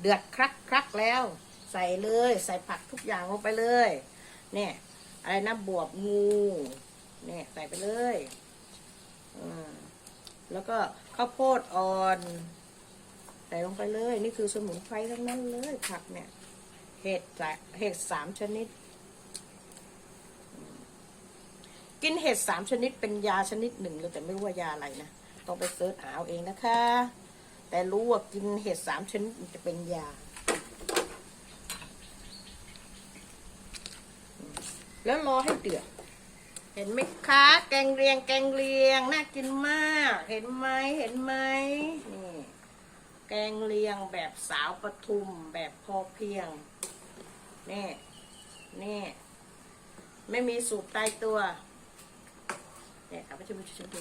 เดือดครักครักแล้ว ใส่เลย ใส่ผักทุกอย่างลงไปเลย เนี่ย อะไรนะบวบงู เนี่ย ใส่ไปเลยอืมแล้วก็ข้าวโพดอ่อนใส่ลงไปเลย นี่คือสมุนไพรทั้งนั้นเลยผักเนี่ยเห็ดเห็ดสามชนิด กินเห็ดสามชนิดเป็นยาชนิดหนึ่งเลยแต่ไม่รู้ว่ายาอะไรนะ ต้องไปเสิร์ชหาเอาเองนะคะ แต่รู้ว่ากินเห็ดสามชนิดมันจะเป็นยา แล้วรอให้เดือด เห็นไหมคะ แกงเรียง แกงเรียง น่ากินมาก เห็นไหมเห็นไหมนี่แกงเลียงแบบสาวปทุมแบบพอเพียง นี่ นี่ ไม่มีสูตรตายตัวเนี่ยเอาไปชิมชิมดู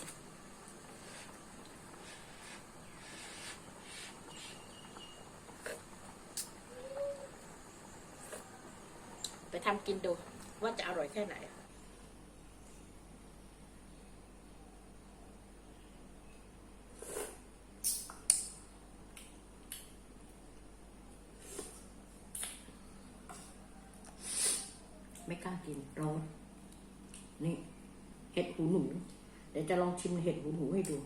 ไป ทำกินดู ว่าจะอร่อยแค่ไหนไม่กล้ากินร้อนนี่ เห็ดหูหนู เดี๋ยวจะลองชิมเห็ดหูหนูให้ดู